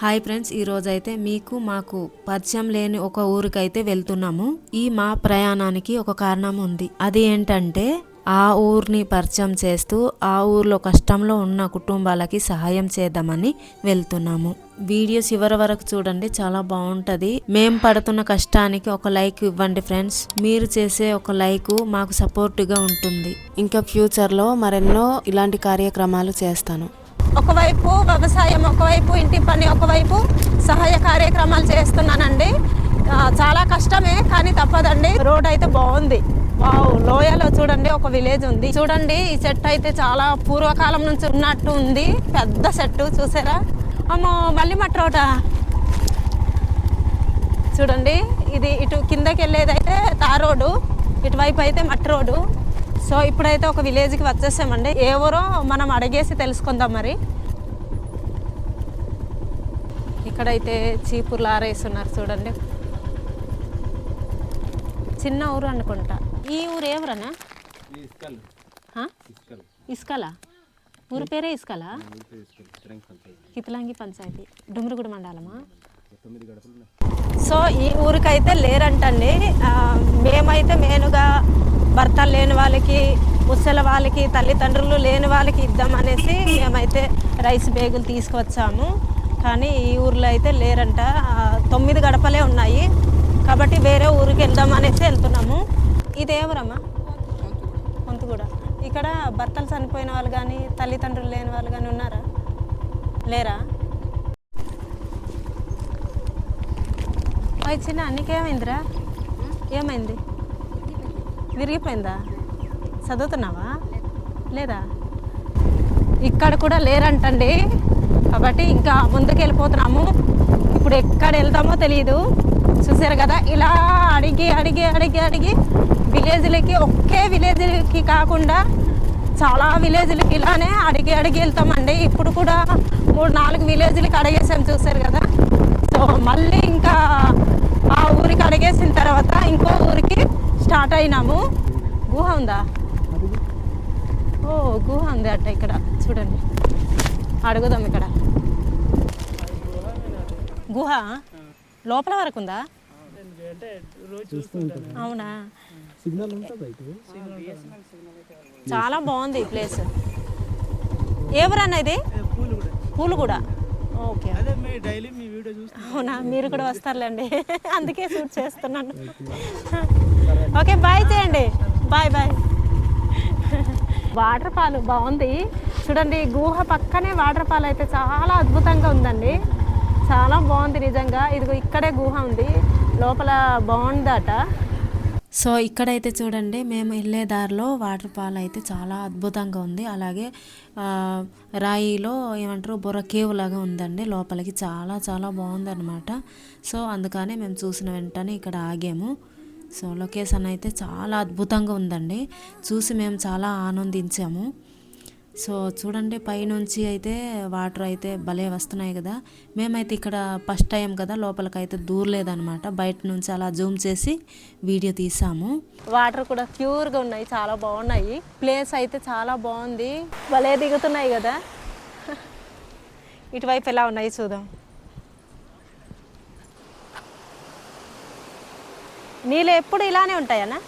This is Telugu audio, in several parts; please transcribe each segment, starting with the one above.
హాయ్ ఫ్రెండ్స్ ఈరోజైతే మీకు మాకు పరిచయం లేని ఒక ఊరికైతే వెళ్తున్నాము. ఈ మా ప్రయాణానికి ఒక కారణం ఉంది. అది ఏంటంటే ఆ ఊరిని పరిచయం చేస్తూ ఆ ఊర్లో కష్టంలో ఉన్న కుటుంబాలకి సహాయం చేద్దామని వెళ్తున్నాము. వీడియో చివరి వరకు చూడండి చాలా బాగుంటది. మేము పడుతున్న కష్టానికి ఒక లైక్ ఇవ్వండి ఫ్రెండ్స్. మీరు చేసే ఒక లైక్ మాకు సపోర్ట్గా ఉంటుంది. ఇంకా ఫ్యూచర్లో మరెన్నో ఇలాంటి కార్యక్రమాలు చేస్తాను. ఒకవైపు వ్యవసాయం ఒకవైపు ఇంటి పని ఒకవైపు సహాయ కార్యక్రమాలు చేస్తున్నానండి. చాలా కష్టమే కానీ తప్పదండి. రోడ్ అయితే బాగుంది. వావ్ లోయలో చూడండి ఒక విలేజ్ ఉంది. చూడండి ఈ చెట్టు అయితే చాలా పూర్వకాలం నుంచి ఉన్నట్టు ఉంది. పెద్ద చెట్టు చూసారా? అమ్మో మళ్ళీ మట్టి రోడ్డా? చూడండి ఇది ఇటు కిందకి వెళ్ళేదైతే అయితే తార్ రోడ్డు ఇటువైపు అయితే మట్టి రోడ్డు. సో ఇప్పుడైతే ఒక విలేజ్కి వచ్చేసామండి. ఎవరో మనం అడిగేసి తెలుసుకుందాం మరి. ఇక్కడైతే చీపుర్లు ఆరేస్తున్నారు చూడండి. చిన్న ఊరు అనుకుంటా. ఈ ఊరు ఎవరన్నా? ఇసుకలా. ఊరు పేరే ఇసుకలా? కితలాంగి పంచాయతీ. డుమ్రుగుడి మండలమా? సో ఈ ఊరికైతే లేరంటండి. మేమైతే మెయిన్గా భర్త లేని వాళ్ళకి ముసలి వాళ్ళకి తల్లిదండ్రులు లేని వాళ్ళకి ఇద్దామనేసి మేమైతే రైస్ బేగులు తీసుకొచ్చాము కానీ ఈ ఊర్లో అయితే లేరంట. తొమ్మిది గడపలే ఉన్నాయి. కాబట్టి వేరే ఊరికి వెళ్దాం అనేసి వెళ్తున్నాము. ఇదేవరమ్మా కొంత కూడా ఇక్కడ భర్తలు చనిపోయిన వాళ్ళు కానీ తల్లిదండ్రులు లేని వాళ్ళు కానీ ఉన్నారా? లేరా? అవి చిన్న నీకేమైందిరా? ఏమైంది? విరిగిపోయిందా? చదువుతున్నావా? లేదా? ఇక్కడ కూడా లేరంటండి. కాబట్టి ఇంకా ముందుకు వెళ్ళిపోతున్నాము. ఇప్పుడు ఎక్కడ వెళ్తామో తెలియదు చూసారు కదా? ఇలా అడిగి అడిగి అడిగి అడిగి విలేజ్లకి ఒకే విలేజ్కి కాకుండా చాలా విలేజ్లకి ఇలానే అడిగి అడిగి వెళ్తామండి. ఇప్పుడు కూడా మూడు నాలుగు విలేజ్లకి అడిగేసాం చూసారు కదా? సో మళ్ళీ ఇంకా ఆ ఊరికి అడిగేసిన తర్వాత ఇంకో ఊరికి స్టార్ట్ అయినాము. గుహ ఉందా? ఓ గుహ ఉంది అట్ట ఇక్కడ. చూడండి. అడుగుదాం ఇక్కడ. గుహ లోపల వరకు ఉందా? అవునా? చాలా బాగుంది ఈ ప్లేస్. ఎవరన్నా ఇది? పూలు కూడా. ఓకే. అదే మీ డైలీ మీ వీడియో చూస్తే అవునా? మీరు కూడా వస్తారులేండి. అందుకే షూట్ చేస్తున్నాను. ఓకే బాయ్ చేయండి. బాయ్ బాయ్ వాటర్ ఫాల్ బాగుంది. చూడండి గుహ పక్కనే వాటర్ ఫాల్ అయితే చాలా అద్భుతంగా ఉందండి. చాలా బాగుంది నిజంగా. ఇదిగో ఇక్కడే గుహ ఉంది. లోపల బాగుందట. సో ఇక్కడైతే చూడండి మేము వెళ్ళే దారిలో వాటర్ ఫాల్ అయితే చాలా అద్భుతంగా ఉంది. అలాగే రాయిలో ఏమంటారు బొర్ర కేవ్ లాగా ఉందండి. లోపలికి చాలా చాలా బాగుందన్నమాట. సో అందుకనే మేము చూసిన వెంటనే ఇక్కడ ఆగాము. సో లొకేషన్ అయితే చాలా అద్భుతంగా ఉందండి. చూసి మేము చాలా ఆనందించాము. సో చూడండి పైనుంచి అయితే వాటర్ అయితే భలే వస్తున్నాయి కదా. మేమైతే ఇక్కడ ఫస్ట్ టైం కదా లోపలికైతే దూరలేదనమాట బయట నుంచి అలా జూమ్ చేసి వీడియో తీసాము. వాటర్ కూడా ప్యూర్గా ఉన్నాయి చాలా బాగున్నాయి. ప్లేస్ అయితే చాలా బాగుంది. భలే దిగుతున్నాయి కదా. ఇటువైపు ఎలా ఉన్నాయి చూద్దాం. నీళ్ళు ఎప్పుడు ఇలానే ఉంటాయనా?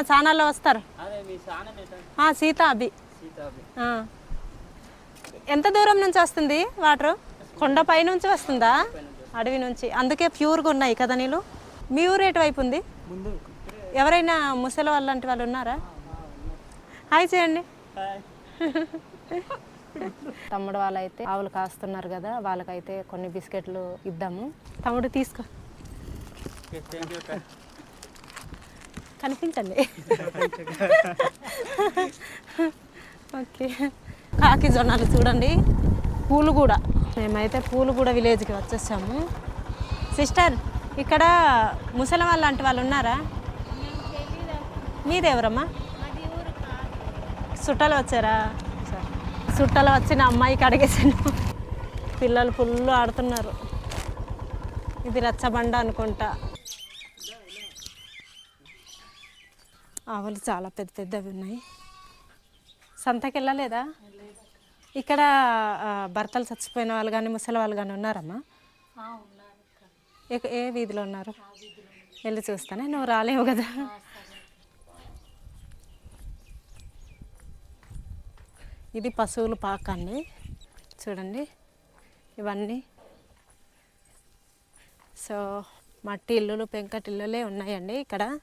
ఛానల్లో వస్తారు. ఆ, సీత అభి ఆ. ఎంత దూరం నుంచి వస్తుంది వాటర్? కొండపై నుంచి వస్తుందా? అడవి నుంచి. అందుకే ప్యూర్గా ఉన్నాయి కదా నీళ్ళు? మీ ఊరు ఎటువైపు ఉంది? ఎవరైనా ముసలి వాళ్ళు లాంటి వాళ్ళు ఉన్నారా? హాయ్ చేయండి. తమ్ముడు వాళ్ళైతే ఆవులు కాస్తున్నారు కదా వాళ్ళకైతే కొన్ని బిస్కెట్లు ఇద్దాము. తమ్ముడు తీసుకో. కనిపించండి. ఓకే. కాకి జొన్నలు చూడండి. పూలు కూడా. మేమైతే పూలు కూడా విలేజ్కి వచ్చేసాము. సిస్టర్ ఇక్కడ ముసలి వాళ్ళు లాంటి వాళ్ళు ఉన్నారా? మీదెవరమ్మా చుట్టాలు వచ్చారా? చుట్టాలు వచ్చిన అమ్మాయికి అడిగేసాను పిల్లలు ఫుల్ ఆడుతున్నారు. ఇది రచ్చబండ అనుకుంటా. ఆవులు చాలా పెద్ద పెద్దవి ఉన్నాయి. సంతకి వెళ్ళలేదా ఇక్కడ భర్తలు చచ్చిపోయిన వాళ్ళు కానీ ముసలి వాళ్ళు కానీ ఉన్నారమ్మా? ఏ- ఏ వీధిలో ఉన్నారు? వెళ్ళి చూస్తానే. నువ్వు రాలేవు కదా. ఇది పశువుల పాక అండి చూడండి. ఇవన్నీ. సో మట్టి ఇల్లులు పెంకటి ఇల్లులే ఉన్నాయండి ఇక్కడ.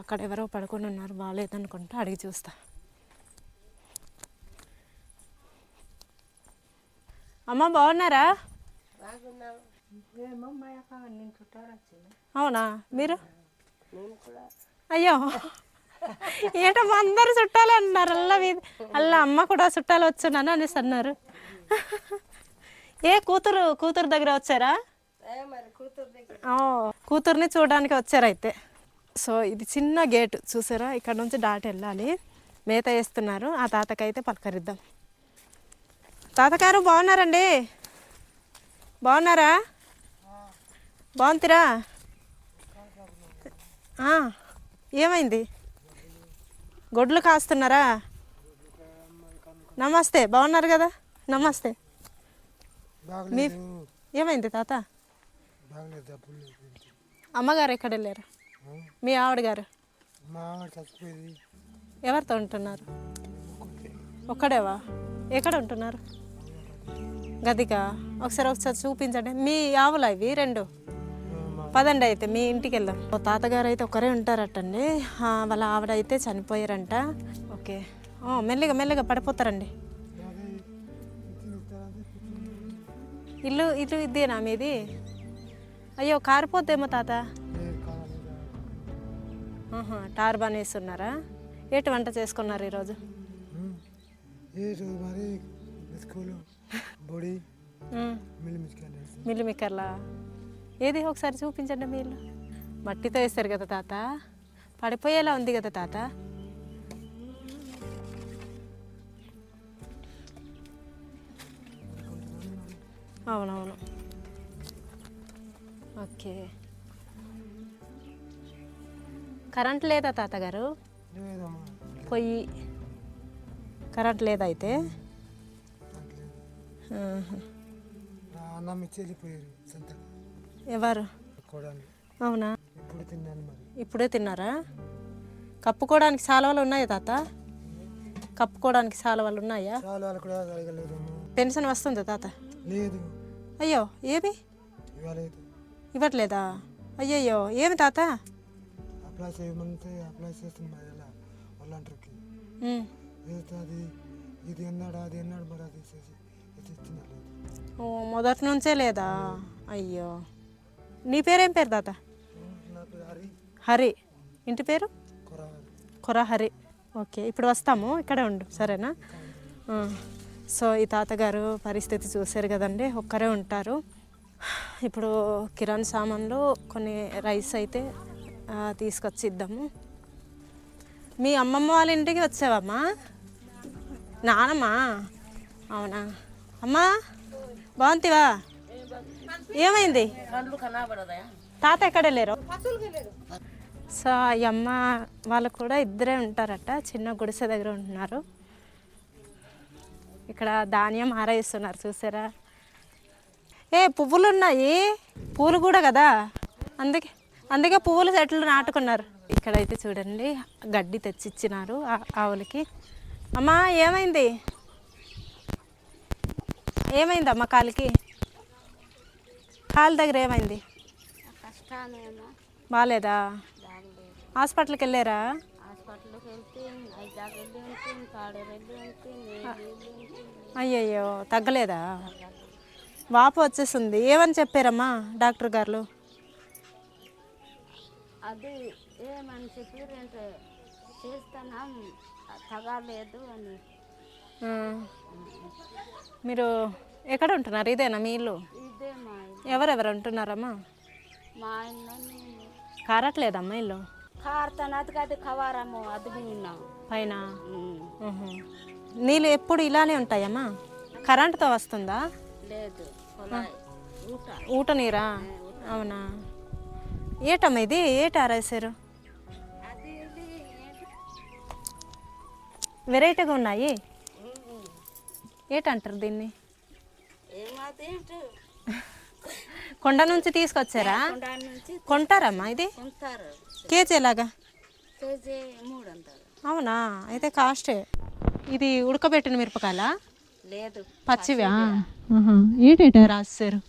అక్కడ ఎవరో పడుకొని ఉన్నారు బాగాలేదనుకుంటా అడిగి చూస్తా. అమ్మ బాగున్నారా? అవునా? మీరు? అయ్యో. ఏంటమ్మా అందరు చుట్టాలు అన్నారు. అల్ల అల్ల అమ్మ కూడా చుట్టాలు వచ్చున్నాను అనేసి అన్నారు. ఏ కూతురు కూతురు దగ్గర వచ్చారా? కూతుర్ని చూడడానికి వచ్చారు అయితే. సో ఇది చిన్న గేటు చూసారా? ఇక్కడ నుంచి దాటి వెళ్ళాలి. మేత వేస్తున్నారు. ఆ తాతకైతే పలకరిద్దాం. తాతగారు బాగున్నారండి? బాగున్నారా? బాగుంతిరా ఆ, ఏమైంది? గొడ్లు కాస్తున్నారా? నమస్తే బాగున్నారు కదా? నమస్తే. మీ ఏమైంది తాత? అమ్మగారు ఎక్కడ వెళ్ళారు? మీ ఆవిడ గారు? మా ఆవిడ చచ్చిపోయింది. ఎవరితో ఉంటున్నారు? ఒక్కడేవా? ఎక్కడ ఉంటున్నారు? గదిగా ఒకసారి ఒకసారి చూపించండి. మీ ఆవులు అవి రెండు? పదండి అయితే మీ ఇంటికి వెళ్దాం. ఓ తాతగారు అయితే ఒకరే ఉంటారటండి. వాళ్ళ ఆవిడ అయితే చనిపోయారంట. ఓకే. మెల్లిగా మెల్లిగా పడిపోతారండి. ఇల్లు ఇల్లు ఇదేనా మీది? అయ్యో కారిపోద్దేమో తాత. ఆహా, టార్ బాన్ వేస్తున్నారా ఏటి వంట చేసుకున్నారు ఈరోజు? ఏసు మరి? స్కూలు బొడి ఉమ్, మిల్లిమిచ్చుకెళ్ళి మిల్లి మిక్కర్లా ఏది ఒకసారి చూపించండి మీ ఇల్లు మట్టితో వేస్తారు కదా తాత? పడిపోయేలా ఉంది కదా తాత? అవునవును. ఓకే. కరెంట్ లేదా తాతగారు? పొయ్యి. కరెంట్ లేదా అయితే? ఎవరు? అవునా? ఇప్పుడు తిన్నారా? కప్పుకోవడానికి సాలవలు ఉన్నాయా తాత? కప్పుకోవడానికి సాలవలు ఉన్నాయా? పెన్షన్ వస్తుందా తాత? లేదు. అయ్యో ఏమి ఇవ్వట్లేదా? అయ్యయ్యో ఏమి తాత? అప్లై చేయమంటే అప్లై చేస్తున్నా ఎలా? వాళ్ళంటరికి. ఉమ్. వేస్తే అది ఇది అన్నాడు అది అన్నాడు మరి అది చేసి ఇది ఇచ్చిన లేదు. ఓ మొదటి నుంచే లేదా? అయ్యో. నీ పేరేం పేరు తాత? హరి. హరి. ఇంటి పేరు? కొర హరి ఓకే ఇప్పుడు వస్తాము. ఇక్కడే ఉండు. సరేనా. సో ఈ తాతగారు పరిస్థితి చూశారు కదండి. ఒక్కరే ఉంటారు. ఇప్పుడు కిరాణ్ సామాన్లు కొన్ని రైస్ అయితే తీసుకొచ్చిద్దాము. తీసుకొచ్చి ఇద్దాము మీ అమ్మమ్మ వాళ్ళ ఇంటికి వచ్చావమ్మా? నానమ్మా? అవునా? అమ్మా బాగుంతివా ఏమైంది? తాత ఎక్కడ లేరు? సో ఈ అమ్మ వాళ్ళు కూడా ఇద్దరే ఉంటారట చిన్న గుడిసె దగ్గర ఉంటున్నారు. ఇక్కడ ధాన్యం ఆరేస్తున్నారు చూసారా? ఏ పువ్వులు ఉన్నాయి పూలు కూడా కదా? అందుకే అందుకే పువ్వుల చెట్లు నాటుకున్నారు. ఇక్కడైతే చూడండి గడ్డి తెచ్చిచ్చినారు ఆ- ఆవులకి. అమ్మా ఏమైంది? ఏమైంది అమ్మ కాలికి? కాలు దగ్గర ఏమైంది? బాగాలేదా హాస్పిటల్కి వెళ్ళారా అయ్యయ్యో తగ్గలేదా? వాపు వచ్చేస్తుంది ఏమని చెప్పారమ్మా డాక్టర్ గారు? అది ఏమని చెప్పారంటే చేస్తున్నాం తగలేదు అని. మీరు ఎక్కడ ఉంటున్నారు? ఇదేనా మీ ఇల్లు? ఎవరెవరు ఉంటున్నారమ్మా? మా కారట్లేదమ్మా ఇల్లు? కారుతాను అది కవారము అది ఉన్నాం పైన. నీళ్ళు ఎప్పుడు ఇలానే ఉంటాయమ్మా? కరెంటుతో వస్తుందా? లేదు ఊట. నీరా? అవునా? ఏటమ్మా ఇది? ఏట ఆరేసారు ఏంటి? వెరైటీగా ఉన్నాయి? ఏటంటారు దీన్ని? కొండ నుంచి తీసుకొచ్చారా? కొంటారమ్మా ఇది? కేజీ ఎలాగా? అవునా? అయితే కాస్టే ఇది ఉడకబెట్టిన మిరపకాయలా? లేదు. పచ్చివా? ఏటేటా రాస్తారు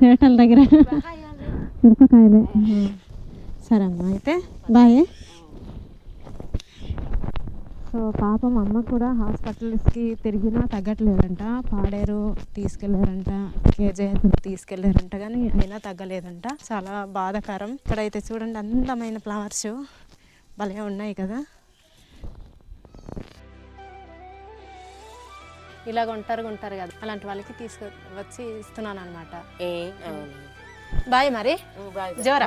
తేటల దగ్గర? మిరపకాయలే. సరే అమ్మా అయితే బాయ్. సో పాపం అమ్మ కూడా హాస్పిటల్స్కి తిరిగినా తగ్గట్లేదంట. పాడేరు తీసుకెళ్ళారంట కేజీ తీసుకెళ్ళారంట కానీ అయినా తగ్గలేదంట. చాలా బాధాకరం. ఇక్కడైతే చూడండి అందమైన ఫ్లవర్స్ భలే ఉన్నాయి కదా. ఇలాగ ఒంటరిగా ఉంటారు కదా. అలాంటి వాళ్ళకి తీసుకు వచ్చి ఇస్తున్నాను అనమాట బాయ్ మరి. జోరా.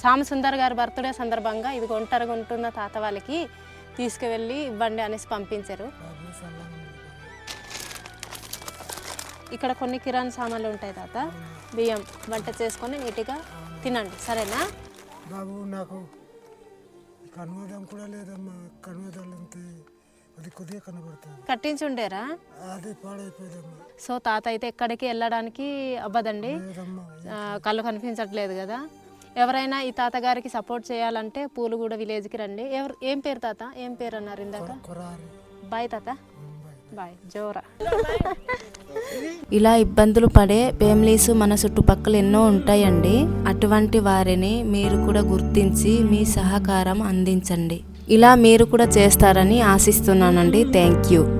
సామ సుందర్ గారి బర్త్డే సందర్భంగా ఇది ఒంటరిగా ఉంటున్న తాత వాళ్ళకి తీసుకువెళ్ళి ఇవ్వండి అనేసి పంపించారు. ఇక్కడ కొన్ని కిరాణా సామాన్లు ఉంటాయి తాత. బియ్యం వంట చేసుకొని నీట్గా తినండి. సరేనా? బాబు నాకు కన్వదం కూడా లేదమ్మా. కన్వదాలు అంతే అది కొద్దిగా కనబడుతుంది. కట్టించి ఉండేరా అది పాడైపోయిందమ్మా. సో తాత అయితే ఎక్కడికి వెళ్ళడానికి అవ్వదండి. ఆ, కళ్ళు కనిపించట్లేదు కదా. ఎవరైనా ఈ తాతగారికి సపోర్ట్ చేయాలంటే పూలుగూడ విలేజ్కి రండి. ఎవరు ఏం పేరు తాత? ఏం పేరు అన్నారు ఇందాక? కొరారి. బాయ్ తాత. బాయ్ జోరా. ఇలా ఇబ్బందులు పడే ఫ్యామిలీస్ మన చుట్టుపక్కల ఎన్నో ఉంటాయండి. అటువంటి వారిని మీరు కూడా గుర్తించి మీ సహకారం అందించండి. ఇలా మీరు కూడా చేస్తారని ఆశిస్తున్నానండి. Thank you.